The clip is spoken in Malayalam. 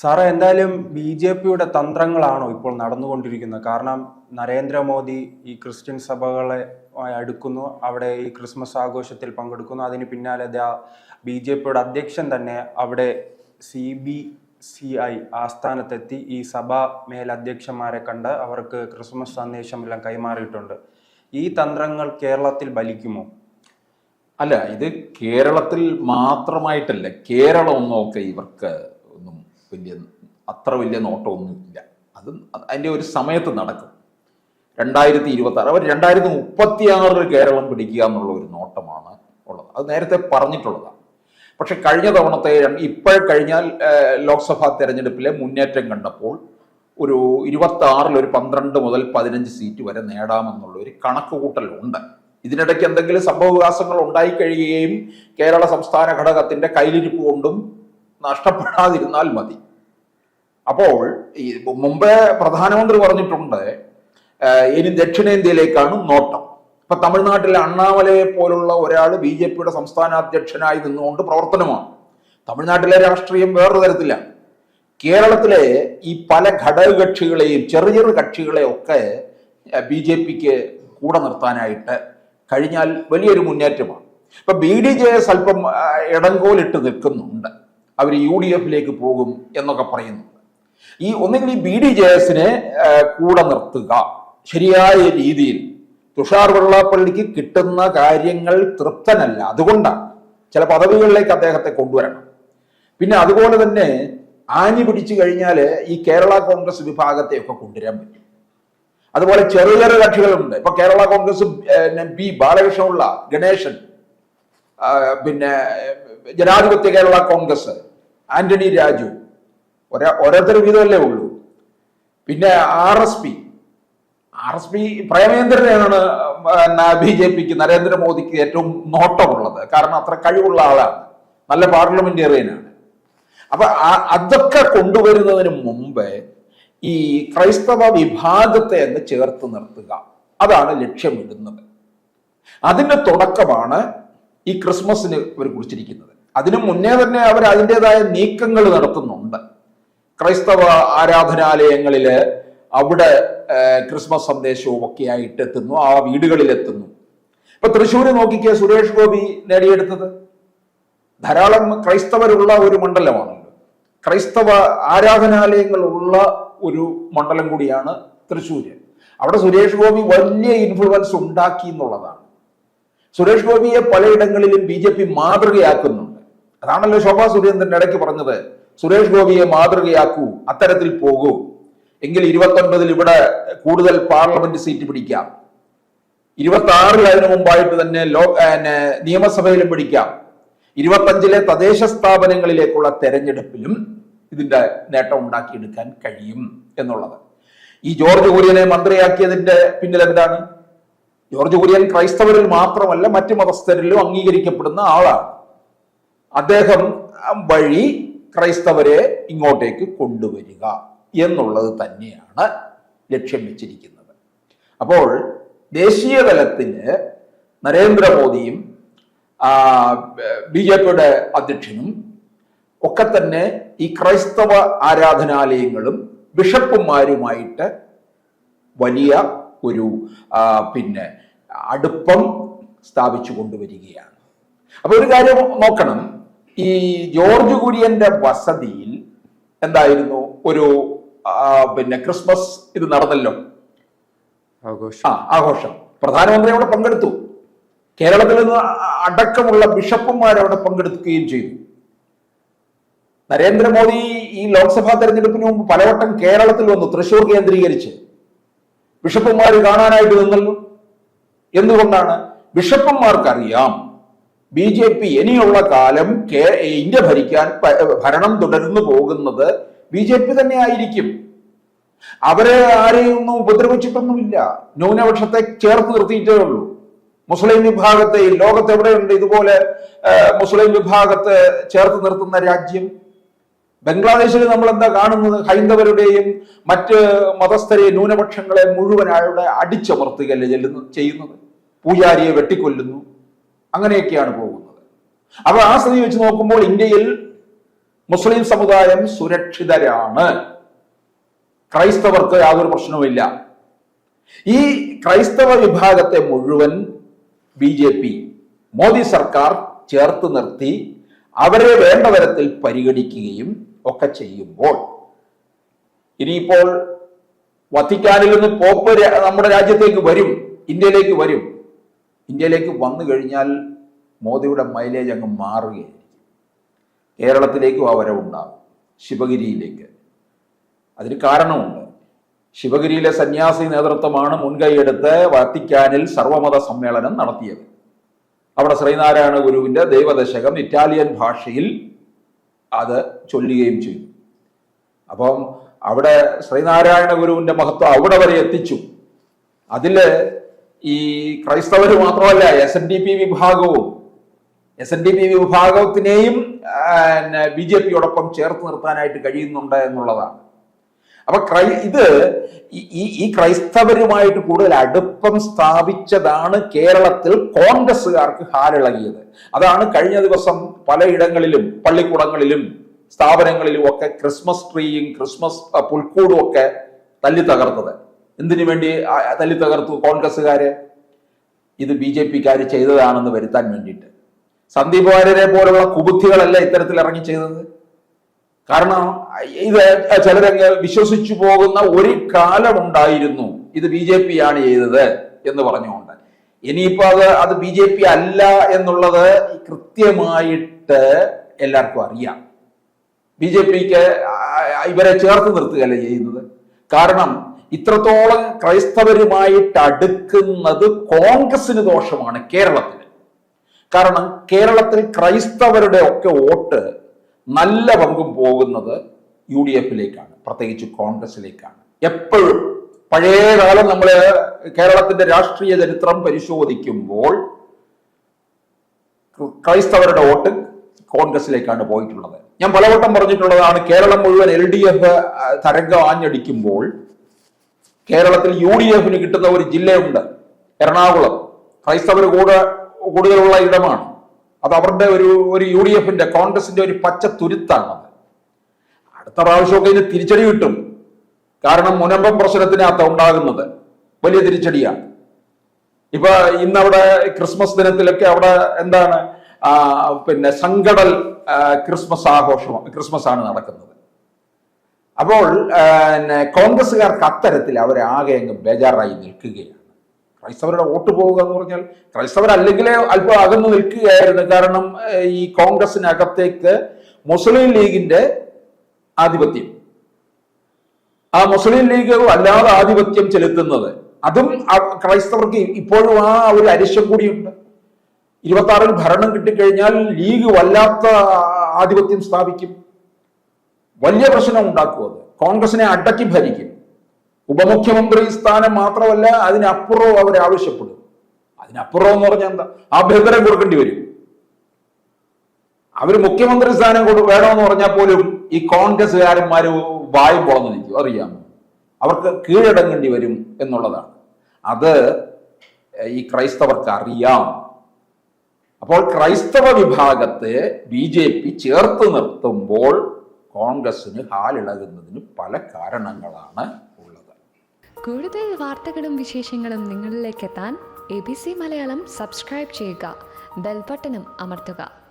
സാറേ എന്തായാലും ബി ജെ പിയുടെ തന്ത്രങ്ങളാണോ ഇപ്പോൾ നടന്നുകൊണ്ടിരിക്കുന്നത്? കാരണം നരേന്ദ്രമോദി ഈ ക്രിസ്ത്യൻ സഭകളെ അടുക്കുന്നു അവിടെ ഈ ക്രിസ്മസ് ആഘോഷത്തിൽ പങ്കെടുക്കുന്നു. അതിന് പിന്നാലെ ബി ജെ പിയുടെ അധ്യക്ഷൻ തന്നെ അവിടെ സി ബി സി ഐ ആസ്ഥാനത്തെത്തി ഈ സഭാ മേലധ്യക്ഷന്മാരെ കണ്ട് അവർക്ക് ക്രിസ്മസ് സന്ദേശം എല്ലാം കൈമാറിയിട്ടുണ്ട്. ഈ തന്ത്രങ്ങൾ കേരളത്തിൽ ബലിക്കുമോ അല്ല ഇത് കേരളത്തിൽ മാത്രമായിട്ടല്ല കേരളം ഒന്നൊക്കെ ഇവർക്ക് വലിയ അത്ര വലിയ നോട്ടമൊന്നുമില്ല. അത് അതിന്റെ ഒരു സമയത്ത് നടക്കും. രണ്ടായിരത്തി ഇരുപത്തി ആറ് അവർ രണ്ടായിരത്തി മുപ്പത്തി ആറിൽ കേരളം പിടിക്കുക എന്നുള്ള ഒരു നോട്ടമാണ് ഉള്ളത്. അത് നേരത്തെ പറഞ്ഞിട്ടുള്ളതാണ്. പക്ഷെ കഴിഞ്ഞ തവണത്തെ ഇപ്പോൾ കഴിഞ്ഞാൽ ലോക്സഭാ തെരഞ്ഞെടുപ്പിലെ മുന്നേറ്റം കണ്ടപ്പോൾ ഒരു ഇരുപത്തി ആറിൽ ഒരു പന്ത്രണ്ട് മുതൽ പതിനഞ്ച് സീറ്റ് വരെ നേടാമെന്നുള്ള ഒരു കണക്കുകൂട്ടലുണ്ട്. ഇതിനിടയ്ക്ക് എന്തെങ്കിലും സംഭവവികാസങ്ങൾ ഉണ്ടായി ഉണ്ടായിക്കഴിയുകയും കേരള സംസ്ഥാന ഘടകത്തിന്റെ കയ്യിലിരിപ്പ് കൊണ്ടും നഷ്ടപ്പെടാതിരുന്നാൽ മതി. അപ്പോൾ ഈ മുമ്പേ പ്രധാനമന്ത്രി പറഞ്ഞിട്ടുണ്ട് ഇനി ദക്ഷിണേന്ത്യയിലേക്കാണ് നോട്ടം. ഇപ്പൊ തമിഴ്നാട്ടിലെ അണ്ണാമലയെ പോലുള്ള ഒരാൾ ബി ജെ പിയുടെ സംസ്ഥാന അധ്യക്ഷനായി നിന്നുകൊണ്ട് പ്രവർത്തനമാണ്. തമിഴ്നാട്ടിലെ രാഷ്ട്രീയം വേറൊരു തരത്തിലാണ് കേരളത്തിലെ ഈ പല ഘടകകക്ഷികളെയും ചെറു ചെറു കക്ഷികളെ ഒക്കെ ബി ജെ പിക്ക് കൂടെ നിർത്താനായിട്ട് കഴിഞ്ഞാൽ വലിയൊരു മുന്നേറ്റമാണ്. ഇപ്പൊ ബി ഡി ജെ എസ് അല്പം ഇടങ്കോലിട്ട് നിൽക്കുന്നുണ്ട്. അവർ യു ഡി എഫിലേക്ക് പോകും എന്നൊക്കെ പറയുന്നു. ഈ ഒന്നെങ്കിൽ ഈ ബി ഡി ജെ എസിനെ കൂടെ നിർത്തുക. ശരിയായ രീതിയിൽ തുഷാർ വെള്ളാപ്പള്ളിക്ക് കിട്ടുന്ന കാര്യങ്ങൾ തൃപ്തനല്ല. അതുകൊണ്ടാണ് ചില പദവികളിലേക്ക് അദ്ദേഹത്തെ കൊണ്ടുവരണം. പിന്നെ അതുപോലെ തന്നെ ആഞ്ഞു പിടിച്ചു കഴിഞ്ഞാൽ ഈ കേരള കോൺഗ്രസ് വിഭാഗത്തെയൊക്കെ കൊണ്ടുവരാൻ പറ്റും. അതുപോലെ ചെറിയ ചെറിയ കക്ഷികളുണ്ട്. ഇപ്പൊ കേരള കോൺഗ്രസ് ബി ബാലകൃഷ്ണപിള്ള ഗണേശൻ പിന്നെ ജനാധിപത്യ കേരള കോൺഗ്രസ് ആന്റണി രാജു. ഒരാ ഓരോരുത്തർ വീതമല്ലേ ഉള്ളൂ. പിന്നെ R S P. R S P പ്രേമേന്ദ്രനെയാണ് B J പിക്ക് നരേന്ദ്രമോദിക്ക് ഏറ്റവും നോട്ടമുള്ളത്. കാരണം അത്ര കഴിവുള്ള ആളാണ്. നല്ല പാർലമെന്റേറിയനാണ്. അപ്പൊ അതൊക്കെ കൊണ്ടുവരുന്നതിന് മുമ്പ് ഈ ക്രൈസ്തവ വിഭാഗത്തെ അങ്ങ് ചേർത്ത് നിർത്തുക. അതാണ് ലക്ഷ്യമിടുന്നത്. അതിന്റെ തുടക്കമാണ് ഈ ക്രിസ്മസിന് ഇവർ കുറിച്ചിരിക്കുന്നത്. അതിനു മുന്നേ തന്നെ അവർ അതിന്റെതായ നീക്കങ്ങൾ നടത്തുന്നുണ്ട്. ക്രൈസ്തവ ആരാധനാലയങ്ങളിൽ അവിടെ ക്രിസ്മസ് സന്ദേശവും ഒക്കെ ആയിട്ട് എത്തുന്നു ആ വീടുകളിൽ എത്തുന്നു ഇപ്പൊ തൃശ്ശൂര് നോക്കിക്കേ സുരേഷ് ഗോപി നേടിയെടുത്തത്. ധാരാളം ക്രൈസ്തവരുള്ള ഒരു മണ്ഡലമാണല്ലോ ക്രൈസ്തവ ആരാധനാലയങ്ങൾ ഉള്ള ഒരു മണ്ഡലം കൂടിയാണ് തൃശ്ശൂര്. അവിടെ സുരേഷ് ഗോപി വലിയ ഇൻഫ്ലുവൻസ് ഉണ്ടാക്കി എന്നുള്ളതാണ്. സുരേഷ് ഗോപിയെ പലയിടങ്ങളിലും ബി ജെ പി മാതൃകയാക്കുന്നുണ്ട് അതാണല്ലോ ശോഭാ സുരേന്ദ്രൻ ഇടയ്ക്ക് പറഞ്ഞത്. സുരേഷ് ഗോപിയെ മാതൃകയാക്കൂ അത്തരത്തിൽ പോകൂ. എങ്കിൽ ഇരുപത്തൊൻപതിൽ ഇവിടെ കൂടുതൽ പാർലമെന്റ് സീറ്റ് പിടിക്കാം. ഇരുപത്തി ആറിൽ അതിനു മുമ്പായിട്ട് തന്നെ ലോ നിയമസഭയിലും പിടിക്കാം. ഇരുപത്തഞ്ചിലെ തദ്ദേശ സ്ഥാപനങ്ങളിലേക്കുള്ള തെരഞ്ഞെടുപ്പിലും ഇതിന്റെ നേട്ടം ഉണ്ടാക്കിയെടുക്കാൻ കഴിയും എന്നുള്ളത്. ഈ ജോർജ് കുര്യനെ മന്ത്രിയാക്കിയതിന്റെ പിന്നിൽ എന്താണ്? ജോർജ് കുര്യൻ ക്രൈസ്തവരിൽ മാത്രമല്ല മറ്റു മതസ്ഥരിലും അംഗീകരിക്കപ്പെടുന്ന ആളാണ്. അദ്ദേഹം വഴി ക്രൈസ്തവരെ ഇങ്ങോട്ടേക്ക് കൊണ്ടുവരിക എന്നുള്ളത് തന്നെയാണ് ലക്ഷ്യം വെച്ചിരിക്കുന്നത്. അപ്പോൾ ദേശീയ തലത്തിന് നരേന്ദ്രമോദിയും ബി ജെ പിയുടെ അധ്യക്ഷനും ഒക്കെ തന്നെ ഈ ക്രൈസ്തവ ആരാധനാലയങ്ങളും ബിഷപ്പുമാരുമായിട്ട് വലിയ ഒരു പിന്നെ അടുപ്പം സ്ഥാപിച്ചു കൊണ്ടുവരികയാണ്. അപ്പൊ ഒരു കാര്യം നോക്കണം. ഈ ജോർജ് കുര്യന്റെ വസതിയിൽ എന്തായിരുന്നു? ഒരു പിന്നെ ക്രിസ്മസ് ഇത് നടന്നല്ലോ. ആഘോഷം. ആ ആഘോഷം. പ്രധാനമന്ത്രി അവിടെ പങ്കെടുത്തു. കേരളത്തിൽ നിന്ന് അടക്കമുള്ള ബിഷപ്പുമാർ അവിടെ പങ്കെടുക്കുകയും ചെയ്തു. നരേന്ദ്രമോദി ഈ ലോക്സഭാ തെരഞ്ഞെടുപ്പിന് മുമ്പ് പലവട്ടം കേരളത്തിൽ വന്നു തൃശൂർ കേന്ദ്രീകരിച്ച്. ബിഷപ്പുമാർ കാണാനായിട്ട് നിന്നല്ലോ. എന്തുകൊണ്ടാണ്? ബിഷപ്പുമാർക്കറിയാം. ബി ജെ പി ഇനിയുള്ള കാലം ഇന്ത്യ ഭരിക്കാൻ ഭരണം തുടർന്നു പോകുന്നത് ബി ജെ പി തന്നെ ആയിരിക്കും. അവരെ ആരെയൊന്നും ഉപദ്രവിച്ചിട്ടൊന്നുമില്ല. ന്യൂനപക്ഷത്തെ ചേർത്ത് നിർത്തിയിട്ടേ ഉള്ളൂ. മുസ്ലിം വിഭാഗത്തെ ലോകത്ത് എവിടെയുണ്ട് ഇതുപോലെ മുസ്ലിം വിഭാഗത്തെ ചേർത്ത് നിർത്തുന്ന രാജ്യം? ബംഗ്ലാദേശിൽ നമ്മൾ എന്താ കാണുന്നത്? ഹൈന്ദവരുടെയും മറ്റ് മതസ്ഥരെ ന്യൂനപക്ഷങ്ങളെ മുഴുവൻ അവിടെ അടിച്ചമർത്തുകയല്ലേ ചെല്ലുന്നു ചെയ്യുന്നത്? പൂജാരിയെ വെട്ടിക്കൊല്ലുന്നു. അങ്ങനെയൊക്കെയാണ് പോകുന്നത്. അപ്പൊ ആ സ്ഥിതി വെച്ച് നോക്കുമ്പോൾ ഇന്ത്യയിൽ മുസ്ലിം സമുദായം സുരക്ഷിതരാണ്. ക്രൈസ്തവർക്ക് യാതൊരു പ്രശ്നവുമില്ല ഈ ക്രൈസ്തവ വിഭാഗത്തെ മുഴുവൻ ബി ജെ പി മോദി സർക്കാർ ചേർത്ത് നിർത്തി അവരെ വേണ്ട തരത്തിൽ പരിഗണിക്കുകയും ഒക്കെ ചെയ്യുമ്പോൾ ഇനിയിപ്പോൾ വത്തിക്കാനിൽ നിന്ന് പോപ്പ് നമ്മുടെ രാജ്യത്തേക്ക് വരും ഇന്ത്യയിലേക്ക് വരും. ഇന്ത്യയിലേക്ക് വന്നു കഴിഞ്ഞാൽ മോദിയുടെ മൈലേജ് അങ്ങ് മാറുകയായിരിക്കും. കേരളത്തിലേക്കും ആ വരവുണ്ടാകും ശിവഗിരിയിലേക്ക്. അതിന് കാരണമുണ്ട്. ശിവഗിരിയിലെ സന്യാസി നേതൃത്വമാണ് മുൻകൈയെടുത്ത് വത്തിക്കാനിൽ സർവമത സമ്മേളനം നടത്തിയത്. അവിടെ ശ്രീനാരായണ ഗുരുവിന്റെ ദൈവദശകം ഇറ്റാലിയൻ ഭാഷയിൽ അത് ചൊല്ലുകയും ചെയ്തു. അപ്പം അവിടെ ശ്രീനാരായണ ഗുരുവിന്റെ മഹത്വം അവിടെ വരെ എത്തിച്ചു. അതിൽ ഈ ക്രൈസ്തവർ മാത്രമല്ല എസ് എൻ ഡി പി വിഭാഗവും എസ് എൻ ഡി പി വിഭാഗത്തിനെയും ബി ജെ പിയോടൊപ്പം ചേർത്ത് നിർത്താനായിട്ട് കഴിയുന്നുണ്ട് എന്നുള്ളതാണ്. അപ്പൊ ക്രൈ ഇത് ഈ- ഈ ക്രൈസ്തവരുമായിട്ട് കൂടുതൽ അടുപ്പം സ്ഥാപിച്ചതാണ് കേരളത്തിൽ കോൺഗ്രസ്സുകാർക്ക് ഹാലിളകിയത്. അതാണ് കഴിഞ്ഞ ദിവസം പലയിടങ്ങളിലും പള്ളിക്കൂടങ്ങളിലും സ്ഥാപനങ്ങളിലും ഒക്കെ ക്രിസ്മസ് ട്രീയും ക്രിസ്മസ് പുൽക്കൂടും ഒക്കെ തല്ലി തകർത്തത് എന്തിനു വേണ്ടി തല്ലി തകർത്തു കോൺഗ്രസ്സുകാര്? ഇത് ബി ജെ പിക്കാർ ചെയ്തതാണെന്ന് വരുത്താൻ വേണ്ടിയിട്ട്. സന്ദീപ് വാര്യരെ പോലുള്ള കുബുദ്ധികളല്ല ഇത്തരത്തിൽ ഇറങ്ങി ചെയ്തത്? കാരണം ഇത് ചിലരങ്ങ് വിശ്വസിച്ചു പോകുന്ന ഒരു കാലമുണ്ടായിരുന്നു ഇത് ബി ജെ പി ആണ് ചെയ്തത് എന്ന് പറഞ്ഞുകൊണ്ട്. ഇനിയിപ്പോ അത് അത് ബി ജെ പി അല്ല എന്നുള്ളത് കൃത്യമായിട്ട് എല്ലാവർക്കും അറിയാം. ബി ജെ പിക്ക് ഇവരെ ചേർത്ത് നിർത്തുകയല്ല ചെയ്യുന്നത്? കാരണം ഇത്രത്തോളം ക്രൈസ്തവരുമായിട്ട് അടുക്കുന്നത് കോൺഗ്രസിന് ദോഷമാണ് കേരളത്തിൽ കാരണം കേരളത്തിൽ ക്രൈസ്തവരുടെ ഒക്കെ വോട്ട് നല്ല പങ്കും പോകുന്നത് യു ഡി എഫിലേക്കാണ് പ്രത്യേകിച്ച് കോൺഗ്രസിലേക്കാണ് എപ്പോഴും പഴയ കാലം നമ്മൾ കേരളത്തിന്റെ രാഷ്ട്രീയ ചരിത്രം പരിശോധിക്കുമ്പോൾ ക്രൈസ്തവരുടെ വോട്ട് കോൺഗ്രസിലേക്കാണ് പോയിട്ടുള്ളത്. ഞാൻ പലവട്ടം പറഞ്ഞിട്ടുള്ളതാണ് കേരളം മുഴുവൻ എൽ ഡി എഫ് തരംഗം ആഞ്ഞടിക്കുമ്പോൾ കേരളത്തിൽ യു ഡി എഫിന് കിട്ടുന്ന ഒരു ജില്ലയുണ്ട്. എറണാകുളം. ക്രൈസ്തവർ കൂടെ കൂടുതലുള്ള ഇടമാണ്. അത് അവരുടെ ഒരു ഒരു യു ഡി എഫിന്റെ കോൺഗ്രസിന്റെ ഒരു പച്ച തുരുത്താണ് അടുത്ത പ്രാവശ്യമൊക്കെ ഇതിന് തിരിച്ചടി കിട്ടും. കാരണം മുനമ്പം പ്രശ്നത്തിനകത്ത് ഉണ്ടാകുന്നത്. വലിയ തിരിച്ചടിയാണ്. ഇപ്പൊ ഇന്നവിടെ ക്രിസ്മസ് ദിനത്തിലൊക്കെ അവിടെ എന്താണ് പിന്നെ സംഘടൽ ക്രിസ്മസ് ആഘോഷം ക്രിസ്മസ് ആണ് നടക്കുന്നത്. അപ്പോൾ കോൺഗ്രസ്സുകാർക്ക് അത്തരത്തിൽ അവരാകെ അങ്ങ് ബേജാറായി നിൽക്കുകയാണ്. ക്രൈസ്തവരുടെ വോട്ട് പോവുക എന്ന് പറഞ്ഞാൽ ക്രൈസ്തവരല്ലെങ്കിലേ അല്പം അകന്നു നിൽക്കുകയായിരുന്നു. കാരണം ഈ കോൺഗ്രസിനകത്തേക്ക് മുസ്ലിം ലീഗിന്റെ ആധിപത്യം ആ മുസ്ലിം ലീഗ് അല്ലാതെ ആധിപത്യം ചെലുത്തുന്നത്. അതും ക്രൈസ്തവർക്ക് ഇപ്പോഴും ആ ഒരു അരിശം കൂടിയുണ്ട്. ഇരുപത്തി ആറിൽ ഭരണം കിട്ടിക്കഴിഞ്ഞാൽ ലീഗ് വല്ലാത്ത ആധിപത്യം സ്ഥാപിക്കും. വലിയ പ്രശ്നം ഉണ്ടാക്കും അത്. കോൺഗ്രസിനെ അടക്കി ഭരിക്കും. ഉപമുഖ്യമന്ത്രി സ്ഥാനം മാത്രമല്ല അതിനപ്പുറവും അവർ ആവശ്യപ്പെടും. അതിനപ്പുറം എന്ന് പറഞ്ഞാൽ എന്താ? ആഭ്യന്തരം കൊടുക്കേണ്ടി വരും. അവർ മുഖ്യമന്ത്രി സ്ഥാനം കൊടു വേണമെന്ന് പറഞ്ഞാൽ പോലും ഈ കോൺഗ്രസ്സുകാരന്മാര് വായും പുറന്നു നിൽക്കും. അറിയാമോ? അവർക്ക് കീഴടങ്ങേണ്ടി വരും എന്നുള്ളതാണ്. അത് ഈ ക്രൈസ്തവർക്ക് അറിയാം. അപ്പോൾ ക്രൈസ്തവ വിഭാഗത്തെ ബി ജെ പി ചേർത്ത് നിർത്തുമ്പോൾ കോൺഗ്രസിന് ഹാലിളകുന്നതിന് പല കാരണങ്ങളാണ് ഉള്ളത്. കൂടുതൽ വാർത്തകളും വിശേഷങ്ങളും നിങ്ങളിലേക്ക് എത്താൻ A B C Malayalam subscribe ചെയ്യുക. ബെൽബട്ടനും അമർത്തുക.